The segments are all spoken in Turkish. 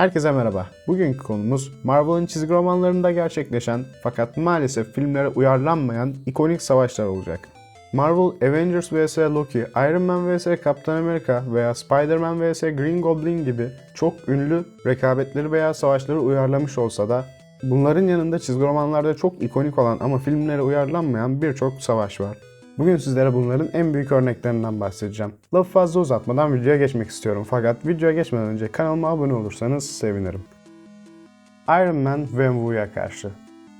Herkese merhaba. Bugünkü konumuz Marvel'ın çizgi romanlarında gerçekleşen fakat maalesef filmlere uyarlanmayan ikonik savaşlar olacak. Marvel Avengers vs Loki, Iron Man vs Captain America veya Spider-Man vs Green Goblin gibi çok ünlü rekabetleri veya savaşları uyarlamış olsa da bunların yanında çizgi romanlarda çok ikonik olan ama filmlere uyarlanmayan birçok savaş var. Bugün sizlere bunların en büyük örneklerinden bahsedeceğim. Lafı fazla uzatmadan videoya geçmek istiyorum fakat videoya geçmeden önce kanalıma abone olursanız sevinirim. Iron Man Wen Wu'ya karşı.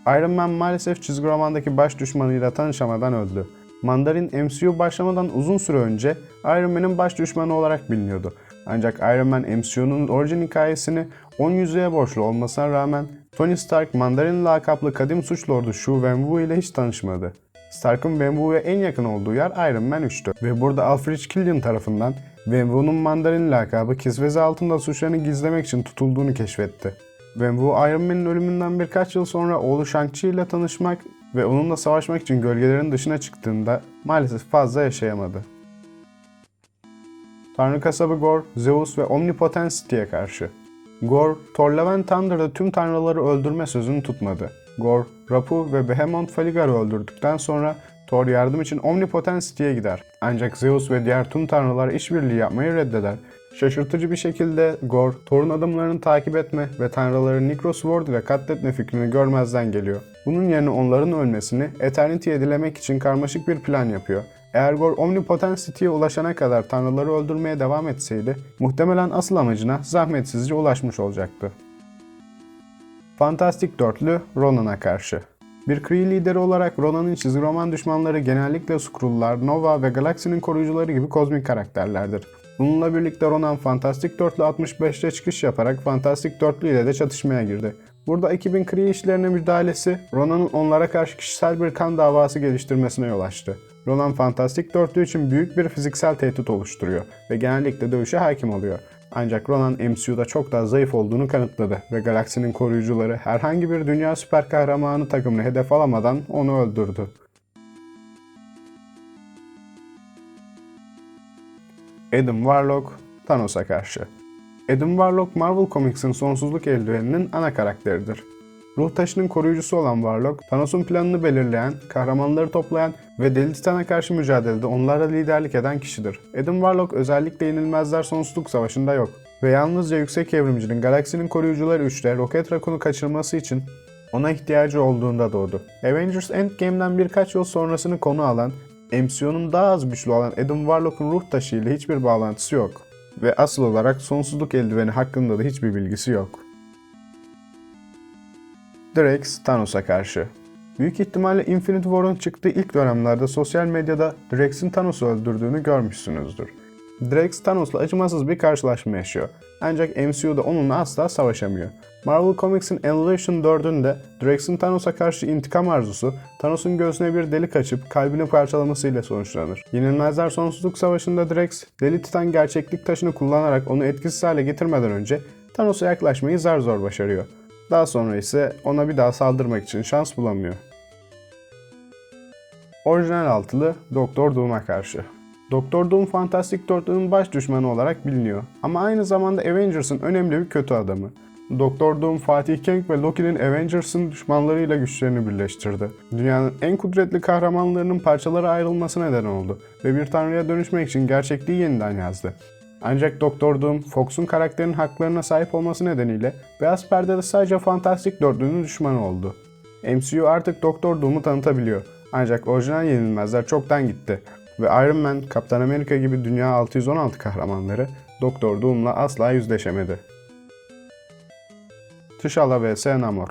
Iron Man maalesef çizgi romandaki baş düşmanıyla tanışamadan öldü. Mandarin MCU başlamadan uzun süre önce Iron Man'in baş düşmanı olarak biliniyordu. Ancak Iron Man MCU'nun orijin hikayesini 10 yüzüğe borçlu olmasına rağmen Tony Stark Mandarin lakaplı kadim suç lordu Shu Wenwu ile hiç tanışmadı. Stark'ın Wenwu'ya en yakın olduğu yer Iron Man 3'tü. Ve burada Alfred Killian tarafından Wenwu'nun Mandarin lakabı kisvesi altında suçlarını gizlemek için tutulduğunu keşfetti. Wenwu Iron Man'in ölümünden birkaç yıl sonra oğlu Shang-Chi ile tanışmak ve onunla savaşmak için gölgelerin dışına çıktığında maalesef fazla yaşayamadı. Tanrı kasabı Gore, Zeus ve Omnipotent City'ye karşı. Gore, Thor Love Thunder'da tüm tanrıları öldürme sözünü tutmadı. Gore, Rapu ve Behemoth Faligar'ı öldürdükten sonra Thor yardım için Omnipotent City'ye gider. Ancak Zeus ve diğer tüm tanrılar işbirliği yapmayı reddeder. Şaşırtıcı bir şekilde Gore, Thor'un adımlarını takip etme ve tanrıları Necro Sword ile katletme fikrini görmezden geliyor. Bunun yerine onların ölmesini Eternity'ye dilemek için karmaşık bir plan yapıyor. Eğer Gore Omnipotent City'ye ulaşana kadar tanrıları öldürmeye devam etseydi, muhtemelen asıl amacına zahmetsizce ulaşmış olacaktı. Fantastik Dörtlü Ronan'a karşı. Bir Kree lideri olarak Ronan'ın çizgi roman düşmanları genellikle Skrulllar, Nova ve Galaksinin koruyucuları gibi kozmik karakterlerdir. Bununla birlikte Ronan Fantastik Dörtlü 65'te çıkış yaparak Fantastik Dörtlü ile de çatışmaya girdi. Burada ekibin Kree işlerine müdahalesi, Ronan'ın onlara karşı kişisel bir kan davası geliştirmesine yol açtı. Ronan Fantastik Dörtlü için büyük bir fiziksel tehdit oluşturuyor ve genellikle dövüşe hakim oluyor. Ancak Ronan MCU'da çok daha zayıf olduğunu kanıtladı ve galaksinin koruyucuları herhangi bir dünya süper kahramanı takımını hedef alamadan onu öldürdü. Adam Warlock, Thanos'a karşı. Adam Warlock, Marvel Comics'in sonsuzluk eldiveninin ana karakteridir. Ruh taşının koruyucusu olan Warlock, Thanos'un planını belirleyen, kahramanları toplayan ve Deli Titan'a karşı mücadelede onlara liderlik eden kişidir. Adam Warlock özellikle yenilmezler sonsuzluk savaşında yok ve yalnızca yüksek evrimcinin galaksinin koruyucuları 3'te Rocket Raccoon'u kaçırması için ona ihtiyacı olduğunda doğdu. Avengers Endgame'den birkaç yıl sonrasını konu alan, MCU'nun daha az güçlü olan Adam Warlock'un ruh taşı ile hiçbir bağlantısı yok. Ve asıl olarak sonsuzluk eldiveni hakkında da hiçbir bilgisi yok. Drax Thanos'a karşı. Büyük ihtimalle Infinity War'un çıktığı ilk dönemlerde sosyal medyada Drax'in Thanos'u öldürdüğünü görmüşsünüzdür. Drax Thanos'la acımasız bir karşılaşma yaşıyor. Ancak MCU'da onunla asla savaşamıyor. Marvel Comics'in Elevation 4'ünde Drax'in Thanos'a karşı intikam arzusu, Thanos'un göğsüne bir delik açıp kalbini parçalamasıyla sonuçlanır. Yenilmezler Sonsuzluk Savaşı'nda Drax, Deli Titan gerçeklik taşını kullanarak onu etkisiz hale getirmeden önce Thanos'a yaklaşmayı zar zor başarıyor. Daha sonra ise ona bir daha saldırmak için şans bulamıyor. Orijinal altılı Doktor Doom'a karşı. Doktor Doom Fantastic Dörtlü'nün baş düşmanı olarak biliniyor. Ama aynı zamanda Avengers'ın önemli bir kötü adamı. Doktor Doom, Fatih Kang ve Loki'nin Avengers'ın düşmanlarıyla güçlerini birleştirdi. Dünyanın en kudretli kahramanlarının parçalara ayrılması neden oldu ve bir tanrıya dönüşmek için gerçekliği yeniden yazdı. Ancak Doktor Doom, Fox'un karakterinin haklarına sahip olması nedeniyle Beyaz Perde'de sadece Fantastic Dörtlü'nün düşmanı oldu. MCU artık Doktor Doom'u tanıtabiliyor. Ancak orijinal yenilmezler çoktan gitti ve Iron Man, Kaptan Amerika gibi Dünya 616 kahramanları Doktor Doom'la asla yüzleşemedi. T'Challa vs Namor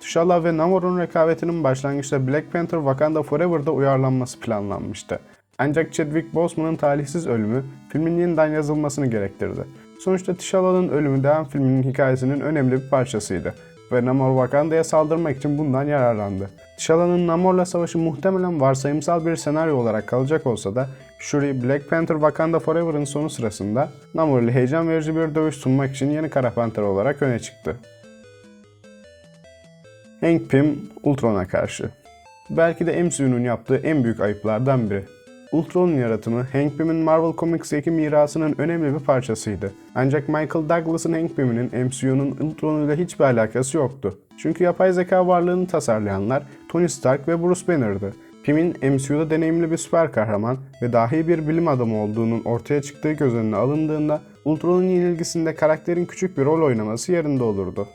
T'Challa ve Namor'un rekabetinin başlangıçta Black Panther Wakanda Forever'da uyarlanması planlanmıştı. Ancak Chadwick Boseman'ın talihsiz ölümü filmin yeniden yazılmasını gerektirdi. Sonuçta T'Challa'nın ölümü devam filminin hikayesinin önemli bir parçasıydı ve Namor Wakanda'ya saldırmak için bundan yararlandı. T'Challa'nın Namor'la savaşı muhtemelen varsayımsal bir senaryo olarak kalacak olsa da Shuri, Black Panther Wakanda Forever'ın sonu sırasında Namor ile heyecan verici bir dövüş sunmak için yeni Kara Panther olarak öne çıktı. Hank Pym, Ultron'a karşı. Belki de MCU'nun yaptığı en büyük ayıplardan biri. Ultron'un yaratımı Hank Pym'in Marvel Comics'teki mirasının önemli bir parçasıydı. Ancak Michael Douglas'ın Hank Pym'inin MCU'nun Ultron ile hiçbir alakası yoktu. Çünkü yapay zeka varlığını tasarlayanlar Tony Stark ve Bruce Banner'dı. Pym'in MCU'da deneyimli bir süper kahraman ve dahi bir bilim adamı olduğunun ortaya çıktığı göz önüne alındığında Ultron'un yenilgisinde karakterin küçük bir rol oynaması yerinde olurdu.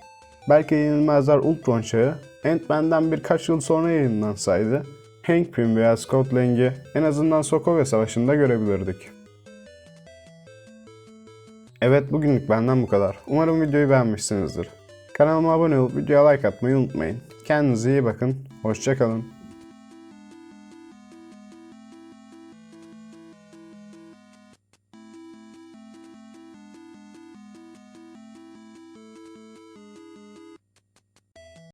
Belki Yenilmezler Ultron çağı Ant-Man'den birkaç yıl sonra yayınlansaydı Hank Pym veya Scott Lang'i en azından Sokovia Savaşı'nda görebilirdik. Evet bugünlük benden bu kadar. Umarım videoyu beğenmişsinizdir. Kanalıma abone olup videoya like atmayı unutmayın. Kendinize iyi bakın. Hoşçakalın.